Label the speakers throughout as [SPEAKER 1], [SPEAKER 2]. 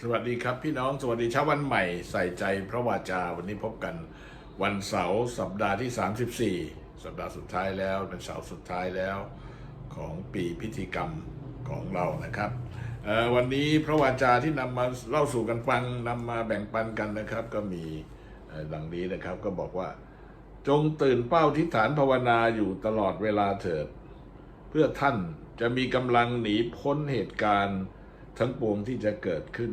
[SPEAKER 1] สวัสดีครับพี่น้องสวัสดีเช้าวันใหม่ใส่ใจพระวาจาวันนี้พบกันวันเสาร์สัปดาห์ที่ 34 สัปดาห์สุดท้ายแล้วเป็นเสาร์สุดท้ายแล้วของปีพิธีกรรมของเรานะครับวันนี้พระวาจาที่นำมาเล่าสู่กันฟังนำมาแบ่งปันกันนะครับ ก็มีดังนี้นะครับก็บอกว่า จงตื่นเป้าทิฏฐานภาวนาอยู่ตลอดเวลาเถิด เพื่อท่านจะมีกำลังหนีพ้นเหตุการณ์ทั้งปวงที่จะเกิดขึ้น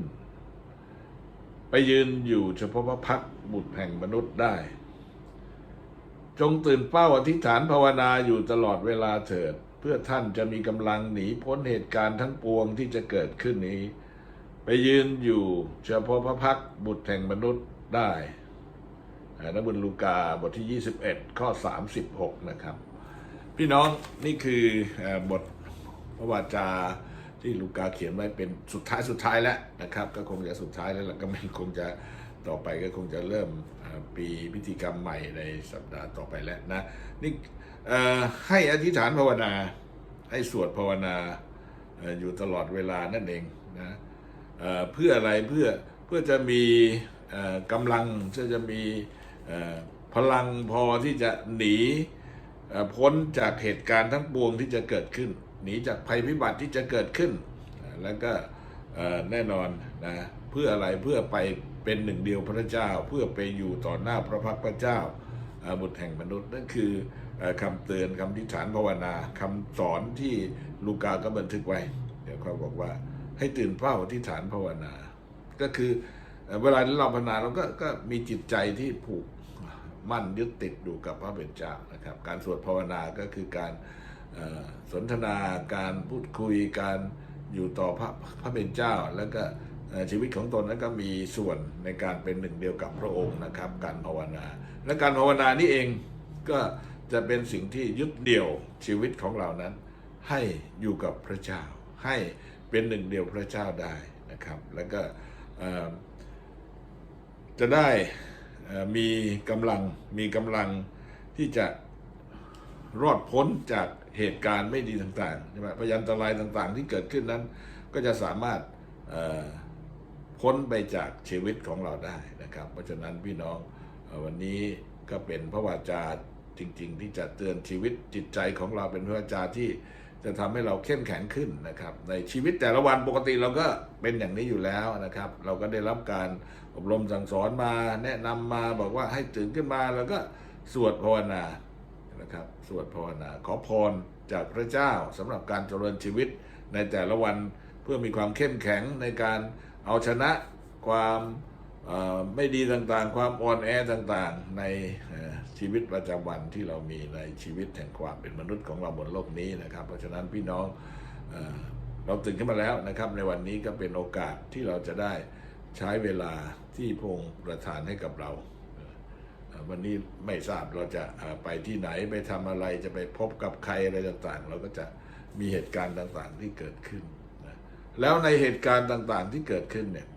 [SPEAKER 1] ไปยืนอยู่เฉพาะพระพักบุตรแห่งมนุษย์ได้ จงตื่นเป้าอธิษฐานภาวนาอยู่ตลอดเวลาเถิด เพื่อท่านจะมีกำลังหนีพ้นเหตุการณ์ทั้งปวงที่จะเกิดขึ้นนี้ ไปยืนอยู่เฉพาะพระพักบุตรแห่งมนุษย์ได้นักบุญลูกาบทที่ 21 ข้อ 36 นะครับ พี่น้องนี่คือเอ่อบทพระวาจา ที่ลูกาเขียนไว้เป็นสุดท้ายสุดท้ายแล้วนะครับ ก็คงจะสุดท้ายแล้วล่ะก็ไม่คงจะต่อไปก็คงจะเริ่มปีพิธีกรรมใหม่ในสัปดาห์ต่อไปแล้วนะนี่ให้อธิษฐานภาวนา ให้สวดภาวนาออยู่ตลอดเวลานั่นเองนะเเพื่ออะไรเพื่อเพื่อจะมีกำลังเพื่อจะมีพลังพอที่จะหนีพ้นจากเหตุการณ์ทั้งปวงที่จะเกิดขึ้น หนีจากภัยพิบัติที่จะเกิดขึ้น แล้วก็แน่นอนนะเพื่ออะไรเพื่อไปเป็นหนึ่งเดียวพระเจ้า เพื่อไปอยู่ต่อหน้าพระพักตร์พระเจ้าบุตรแห่งมนุษย์นั่นคืออ่อคำเตือนคำทิฏฐานภาวนาคำสอนที่ลูกาก็บันทึกไว้ เดี๋ยวเขาบอกว่าให้ตื่นเป้าที่ฐานภาวนา ก็คือเวลาเราภาวนาเราก็ก็มีจิตใจที่ผูกมั่นยึดติดอยู่กับพระเป็นเจ้านะครับ การสวดภาวนาก็คือการเสนทนาการพูดคุยการอยู่ต่อพระพระเป็นเจ้า แล้วก็ชีวิตของตนนั้นก็มีส่วนในการเป็นหนึ่งเดียวกับพระองค์นะครับ การภาวนา และการภาวนานี่เองก็จะเป็นสิ่งที่ยึดเดี่ยวชีวิตของเรานั้น ให้อยู่กับพระเจ้า ให้เป็นหนึ่งเดียวพระเจ้าได้นะครับ แล้วก็จะได้มีกำลังมีกำลังที่จะรอดพ้นจาก เหตุการณ์ไม่ดีต่างๆใช่ไหมพยันตรายต่างๆ ที่เกิดขึ้นนั้น ก็จะสามารถพ้นไปจากชีวิตของเราได้นะครับ เพราะฉะนั้นพี่น้องวันนี้ก็เป็นพระวาจาจริง ๆ ที่จะเตือนชีวิตจิตใจของเราเป็นพระวาจาที่จะทำให้เราเข้มแข็งขึ้นนะครับ ในชีวิตแต่ละวันปกติเราก็เป็นอย่างนี้อยู่แล้วนะครับ เราก็ได้รับการอบรมสั่งสอนมาแนะนำมาบอกว่าให้ตื่นขึ้นมาแล้วก็สวดภาวนา นะครับ สวดภาวนาขอพรจากพระเจ้าสำหรับการเจริญชีวิตในแต่ละวันเพื่อมีความเข้มแข็งในการเอาชนะความไม่ดีต่างๆ ความอ่อนแอต่างๆ ในชีวิตประจำวันที่เรามีในชีวิตแห่งความเป็นมนุษย์ของเราบนโลกนี้นะครับ เพราะฉะนั้นพี่น้องเราตื่นขึ้นมาแล้วนะครับ ในวันนี้ก็เป็นโอกาสที่เราจะได้ใช้เวลาที่พงประทานให้กับเรา วันนี้ไม่ทราบเราจะไปที่ไหนไปทำอะไรจะไปพบกับใครอะไรต่างๆ เราก็จะมีเหตุการณ์ต่างๆ ที่เกิดขึ้นนะแล้วในเหตุการณ์ต่างๆที่เกิดขึ้นเนี่ย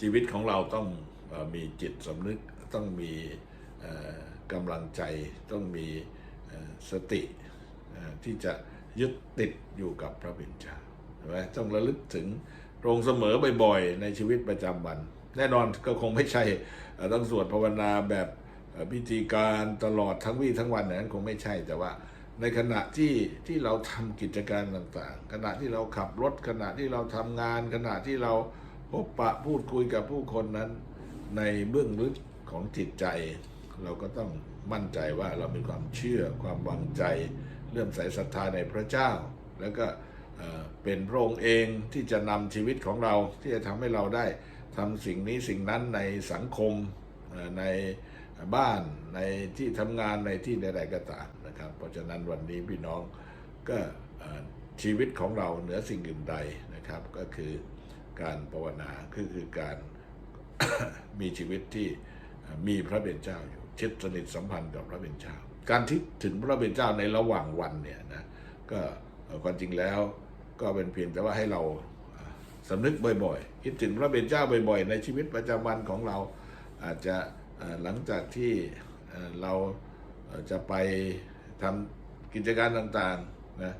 [SPEAKER 1] ชีวิตของเราต้องอมีจิตสำนึกต้องมีกำลังใจต้องมีสติที่จะยึดติดอยู่กับพระบิดาใช่ไหมต้องระลึกถึงพรงเสมอบ่อยๆในชีวิตประจำวัน แน่นอนก็คงไม่ใช่ต้องสวดภาวนาแบบพิธีการตลอดทั้งวี่ทั้งวันนั้นคงไม่ใช่แต่ว่าในขณะที่ที่เราทำกิจการต่างๆ ขณะที่เราขับรถขณะที่เราทำงาน ขณะที่เราพบปะพูดคุยกับผู้คนนั้น ในเบื้องลึกของจิตใจ เราก็ต้องมั่นใจว่าเรามีความเชื่อความวางใจเลื่มใส่ศรัทธาในพระเจ้า แล้วก็เอ่อเป็นพระองค์เองที่จะนำชีวิตของเราที่จะทำให้เราได้ ทำสิ่งนี้สิ่งนั้นในสังคมในบ้านในที่ทำงานในที่ใดๆก็ตามนะครับ เพราะฉะนั้นวันนี้พี่น้องก็ชีวิตของเราเหนือสิ่งอื่นใดนะครับ ก็คือการภาวนาคือคือการมีชีวิตที่มีพระเป็นเจ้าอยู่ชิดสนิทสัมพันธ์กับพระเป็นเจ้า การที่ถึงพระเป็นเจ้าในระหว่างวันเนี่ยนะก็ความจริงแล้วก็เป็นเพียงแต่ว่าให้เรา สำนึกบ่อยๆ คิดถึงพระเป็นเจ้าบ่อยๆ ในชีวิตประจำวันของเราอาจจะหลังจากที่เราจะไปทำกิจการต่างๆนะ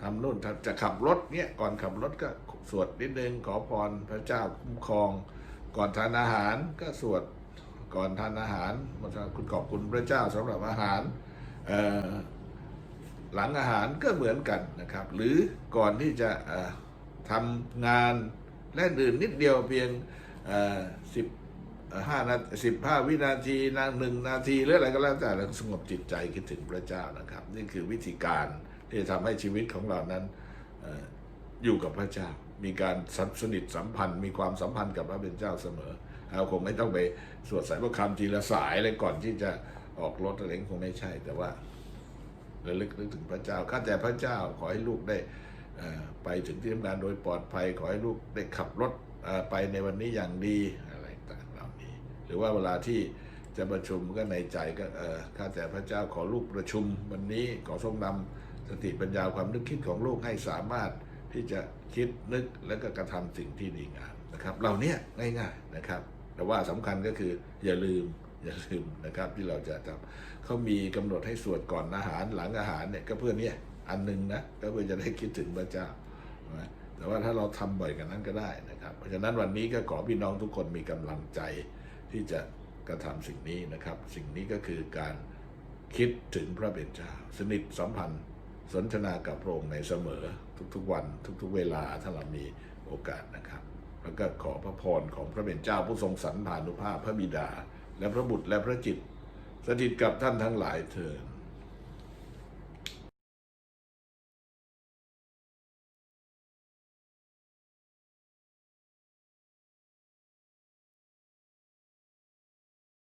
[SPEAKER 1] ทำนู่นจะขับรถเนี่ยก่อนขับรถก็สวดนิดนึงขอพรพระเจ้าคุ้มครอง ก่อนทานอาหารก็สวดก่อนทานอาหารคุณขอบคุณพระเจ้าสำหรับอาหารหลังอาหารก็เหมือนกันนะครับ หรือก่อนที่จะ ทำงานและอื่นนิดเดียวเพียงสิบห้านาสิบห้าวินาทีนาหนึ่งนาทีหรืออะไรก็แล้วแต่เราสงบจิตใจคิดถึงพระเจ้านะครับ นี่คือวิธีการที่จะทำให้ชีวิตของเรานั้นออยู่กับพระเจ้า มีการสนิทสัมพันธ์ มีความสัมพันธ์กับพระเป็นเจ้าเสมอเราคงไม่ต้องไปสวดสายพระคำทีละสายเลยก่อนที่จะออกรถอะไรคงไม่ใช่ แต่ว่าระลึกนึกถึงพระเจ้าข้าแต่พระเจ้าขอให้ลูกได้ ไปถึงที่ทำงานโดยปลอดภัยขอให้ลูกได้ขับรถไปในวันนี้อย่างดีอะไรต่างๆเหล่านี้ หรือว่าเวลาที่จะประชุมก็ในใจก็เออข้าแต่พระเจ้าขอลูกประชุม วันนี้ขอทรงนำสติปัญญาความนึกคิดของลูกให้สามารถที่จะคิดนึกและก็กระทำสิ่งที่ดีงามนะครับเหล่านี้ง่าย ๆนะครับ แต่ว่าสำคัญก็คืออย่าลืมอย่าลืมนะครับที่เราจะทำเขามีกำหนดให้สวดก่อนอาหารหลังอาหารเนี่ยก็เพื่อเนี่ย อันหนึงนะก็เพื่อจะได้คิดถึงพระเจ้านะแต่ว่าถ้าเราทำบ่อยกันนั้นก็ได้นะครับ เพราะฉะนั้นวันนี้ก็ขอพี่น้องทุกคนมีกำลังใจที่จะกระทำสิ่งนี้นะครับ สิ่งนี้ก็คือการคิดถึงพระเป็นเจ้า สนิทสัมพันธ์สนทนากับพระองค์ในเสมอทุกๆวัน ทุก ๆ เวลาถ้าเรามีโอกาสนะครับ แล้วก็ขอพระพรของพระเป็นเจ้าผู้ทรงสรรพานุภาพพระบิดา และพระบุตรและพระจิต สถิตกับท่านทั้งหลายเถิด